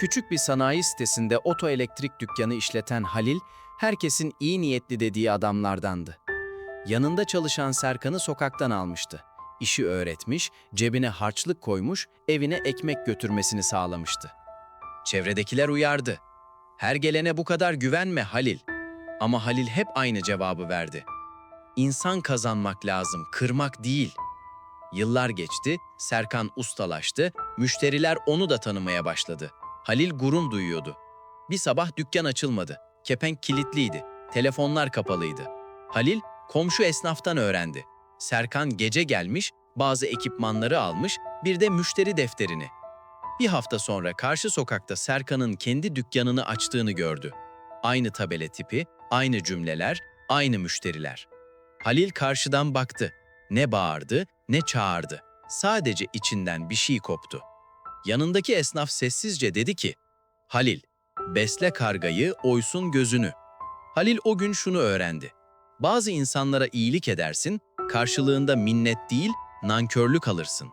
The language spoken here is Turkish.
Küçük bir sanayi sitesinde otoelektrik dükkanı işleten Halil, herkesin iyi niyetli dediği adamlardandı. Yanında çalışan Serkan'ı sokaktan almıştı. İşi öğretmiş, cebine harçlık koymuş, evine ekmek götürmesini sağlamıştı. Çevredekiler uyardı. Her gelene bu kadar güvenme Halil. Ama Halil hep aynı cevabı verdi. İnsan kazanmak lazım, kırmak değil. Yıllar geçti, Serkan ustalaştı, müşteriler onu da tanımaya başladı. Halil gurur duyuyordu. Bir sabah dükkan açılmadı. Kepenk kilitliydi. Telefonlar kapalıydı. Halil komşu esnaftan öğrendi. Serkan gece gelmiş, bazı ekipmanları almış, bir de müşteri defterini. Bir hafta sonra karşı sokakta Serkan'ın kendi dükkanını açtığını gördü. Aynı tabela tipi, aynı cümleler, aynı müşteriler. Halil karşıdan baktı. Ne bağırdı, ne çağırdı. Sadece içinden bir şey koptu. Yanındaki esnaf sessizce dedi ki, Halil, besle kargayı, oysun gözünü. Halil o gün şunu öğrendi. Bazı insanlara iyilik edersin, karşılığında minnet değil, nankörlük alırsın.